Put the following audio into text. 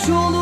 Taş olur